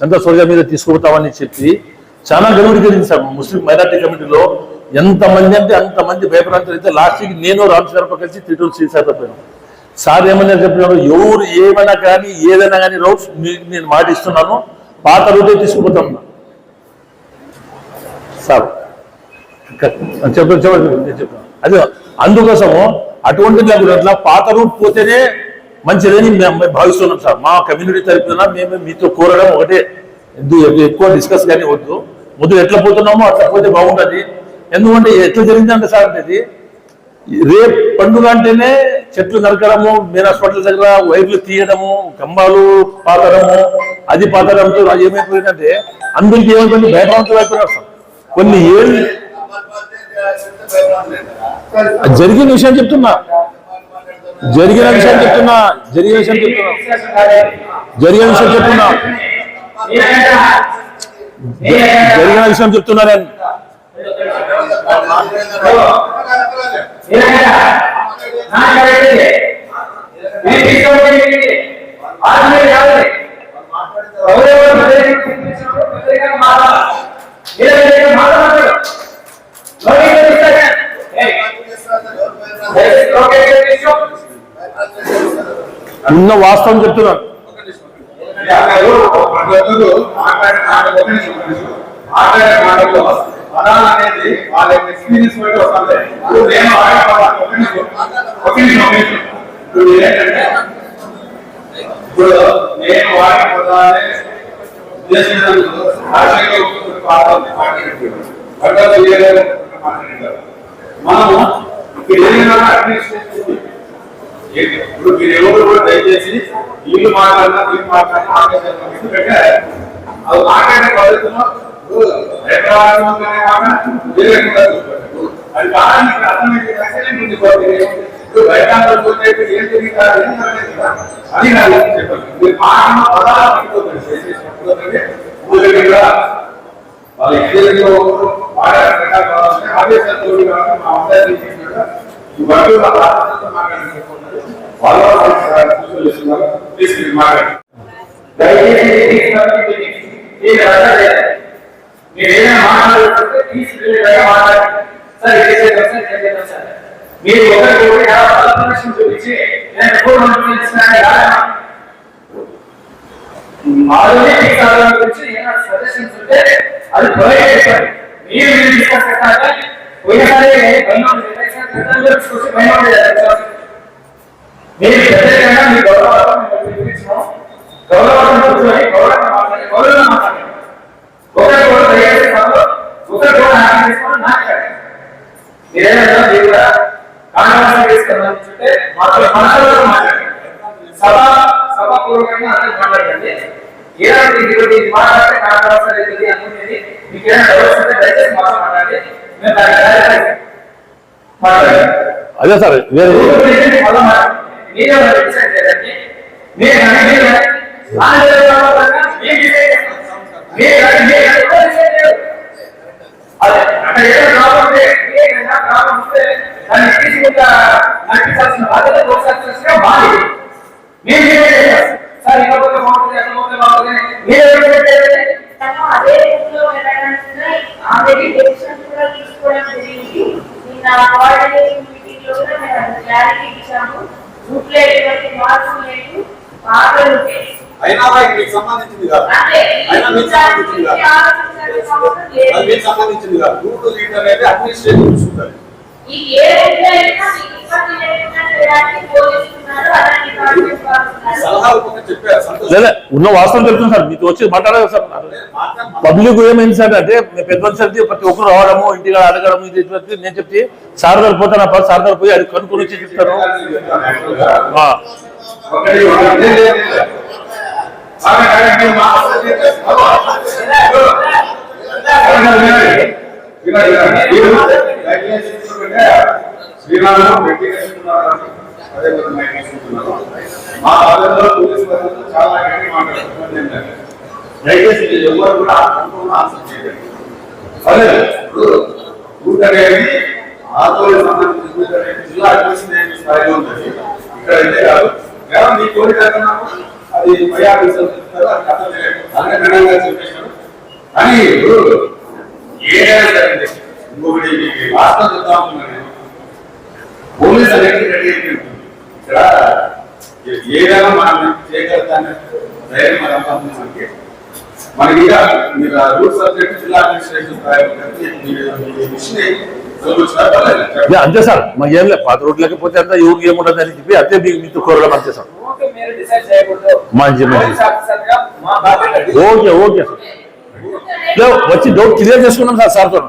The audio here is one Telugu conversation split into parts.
సంతోష్ సూర్య మీద తీసుకుపోతామని చెప్పి చాలా గడువుడు జరిగింది సార్. ముస్లిం మైనార్టీ కమిటీలో ఎంతమంది అంటే అంతమంది భయపడాలి అయితే లాస్ట్కి నేను రామ్ శర్మ కలిసి తిరుపతి శ్రీసార్ పోయాను సార్ ఏమన్నా చెప్పినాడు ఎవరు ఏమైనా కానీ ఏదైనా కానీ రౌట్స్ మీకు నేను మాట ఇస్తున్నాను. పాత రూటే తీసుకుపోతాం సార్ చెప్పండి చెప్పండి నేను చెప్తాను అదే అందుకోసము అటువంటి అట్లా పాత రూట్ పోతేనే మంచిదని మేము మేము భావిస్తున్నాం సార్ మా కమ్యూనిటీ తరపున మేము మీతో కోరడం ఒకటే ఎక్కువ డిస్కస్ కానీ వద్దు ముందు ఎట్లా పోతున్నామో అట్లా పోతే బాగుంటుంది ఎందుకంటే ఎట్లా జరిగిందంటే సార్ అంటే రేపు పండుగ అంటేనే చెట్లు నరకడము మెయిన్ హాస్పిటల్ దగ్గర వైర్లు తీయడము కంబాలు పాతడము అది పాతడంతో ఏమైపోయిందంటే అందరికి ఏమైపోయింది భయభ్రాంతులు అయిపోయినారు సార్ కొన్ని ఏళ్ళు అది జరిగిన విషయం చెప్తున్నా జరిగిన విషయం చెప్తున్నా జరిగిన విషయం చెప్తున్నా. జరిగిన విషయం చెప్తున్నా. జరిగిన విషయం చెప్తున్నా నేను. అన్న వాస్తవం పాఠం మాట్లాడుతున్నాను పట్టాలు వేయలేదు మాట్లాడారు మనము ఇక్కడ ఏదైనా అడ్మినిస్ట్రేషన్ ఇప్పుడు మీరు ఎవరు కూడా దయచేసి వీళ్ళు మాట్లాడినా వీళ్ళు మాట్లాడినా మాట్లాడారు ఎందుకంటే అది మాట్లాడే పద్ధతిలో అది బాగా అర్థమైంది ఇప్పుడు ఏం జరిగిందా ఏం అది నాకు చెప్పండి మీరు మాటలు పదాలు పట్టుకోకండి దయచేసి వాళ్ళ ఆదేశాలు మా అందరికీ చేసినట్టు మీరు మాట్లాడుతుంటే తీసుకెళ్ళి మాట్లాడండి సార్ సార్ సార్ మీరు ఒకరికి ఒకటి పర్మిషన్ చూపించి నేను ఫోన్ మీకు గురించి ఏమైనా సజెషన్స్ ఉంటే అది ప్రొవైడ్ మీరు మీరు డిస్కస్ చేస్తారా పోయినసారి చూసి మీరు ప్రత్యేకంగా మీ గౌరవం పిలిపించాం గౌరవం కూర్చొని మాట్లాడి గౌరవం మాట్లాడండి. ఒకరి కూడా దయచేసి మాతో ఒకరి కూడా హ్యాపీ చేసుకొని మాట్లాడండి మీరేమైనా మీరు కూడా మాతో మనసులో మాట్లాడండి సభ సభాపూర్వకంగా అందరూ మాట్లాడండి. ఏదంటే ఇది మాట్లాడితే కాంట్రవర్సీ అవుతుంది అనుకునేది మీకు ఏమైనా దయచేసి మాతో మాట్లాడండి. మేము దాన్ని అదే సార్ వేరే అదే రూట్లో వెళ్ళడానికి ఆల్రెడీ డెసిషన్ కూడా తీసుకోవడం జరిగింది. నిన్న కోఆర్డినేషన్ మీటింగ్లో కూడా మేము అది క్లారిటీ ఇచ్చాము రూట్లో ఎటువంటి మార్పు లేదు పాత రూటే అయినా వారికి మీకు సంబంధించింది కాదు. అంటే అయినా మీకు సంబంధించింది కాదు. ఆలోచించాల్సిన అవసరం అది మీకు లేదు సంబంధించింది కాదు. రూట్ లీడ్ అనేది అడ్మినిస్ట్రేటివ్ చూసుకుంటారు ఏ మీకు ఇబ్బంది లేకుండా చేయడానికి పోలీసున్నారు అలాంటి ఉన్న వాస్తవం చెప్తున్నాను సార్ మీతో వచ్చి మాట్లాడాలి సార్. పబ్లిక్ ఏమైంది సార్ అంటే పెద్ద మనిషి ప్రతి ఒక్కరు రావడము ఇంటికి అడగడం ఇది నేను చెప్తే సార్ గారు పోతాను సార్ గారు పోయి అది కనుక్కొని వచ్చి చెప్తాను ఆ, ఒకటి కానీ అదే విధంగా మేము మా పోలీసు చాలా గట్టి మాట్లాడుతున్నారు దయచేసి ఎవరు కూడా అనుకున్న ఆన్సర్ చేయండి అదే ఇప్పుడు రూట్ అనేది ఆందోళన సంబంధించిన రూట్ అనేది జిల్లా స్థాయిలో ఉంటుంది ఇక్కడ అయితే కాదు. కేవలం మీ కోరిక అది పై చెప్తారు అది కథ తెలియదు. చెప్పేశారు. కానీ ఇప్పుడు ఏదైనా సరే ఇంకొకటి మీకు వాస్తవం చెప్తా ఉంటున్నాను నేను. పోలీస్ అనేది రెడీ అయిపోయింది ఇక్కడ ఏ- ఏదైనా మనం చేయగలుగుతానే ధైర్యం మరి అంతా ఉంది మనకి మనకి ఇంకా మీరు రూట్ సబ్జెక్ట్ జిల్లా అడ్మినిస్ట్రేషన్ అదే అంతే సార్ మాకు ఏం లేదు పాత రోడ్ లేకపోతే అంతా ఎవరికి ఏముండదు అని చెప్పి అదే మీకు మీతో కోరడం అంతే సార్ ఓకే మీరు డిసైడ్ చేయకూడదు మంచి, మంచి. పోలీస్ ఆఫీసర్గా మా బాధ్యత అది. ఓకే ఓకే సార్ లే, వచ్చి డౌట్ క్లియర్ చేసుకున్నాం సార్ సార్తో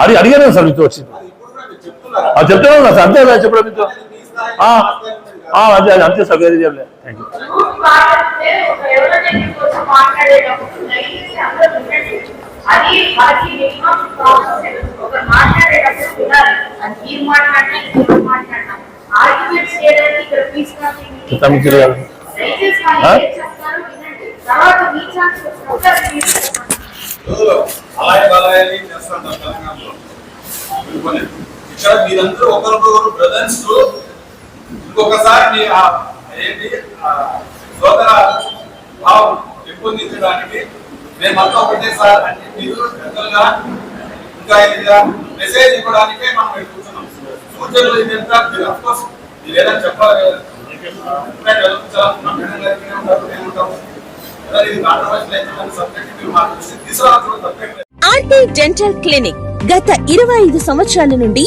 అడిగి అడిగాను సార్ మీతో వచ్చి చెప్తున్నారా ఆ, చెప్తున్నాను కదా సార్. అంతే కదా చెప్పడం మీతో? అదే అదే అంతే సార్ వేరే చెప్పలేదు థ్యాంక్ యూ అది మనకి మినిమం ప్రాసెస్ ఒక మాట్లాడేటప్పుడు వినాలి అది మీరు మాట్లాడినా ఇంకొకరు మాట్లాడినా ఆర్గ్యుమెంట్స్ చేయడానికి ఇక్కడ తీసుకొని తమిళ గారు. దయచేసి మనం ఆ? ఏం చేస్తారో వినండి. తర్వాత మీ ఛాన్స్ వచ్చినప్పుడు అది మీరు చెప్పండి. అలాగే బలాయాలి చేస్తాం తెలంగాణలో అనుకోలేదు. ఇక్కడ మీరందరూ ఒకరికొకరు బ్రదర్స్ ఇంకొకసారి ఆ ఏంటి సోదర భావం పెంపొందించడానికి మేమంతా ఒకటే సార్ అంటే మీరు పెద్దలుగా ఇంకా ఇదిగా మెసేజ్ ఇవ్వడానికే మనం కూర్చున్నాం సూచనలు ఇదంతా మీరు అఫ్కోర్స్ మీరు ఏదైనా చెప్పాలి తీసుకురావడం తప్పేం ఆర్టీ డెంటల్ క్లినిక్ గత ఇరవై ఐదు సంవత్సరాల నుండి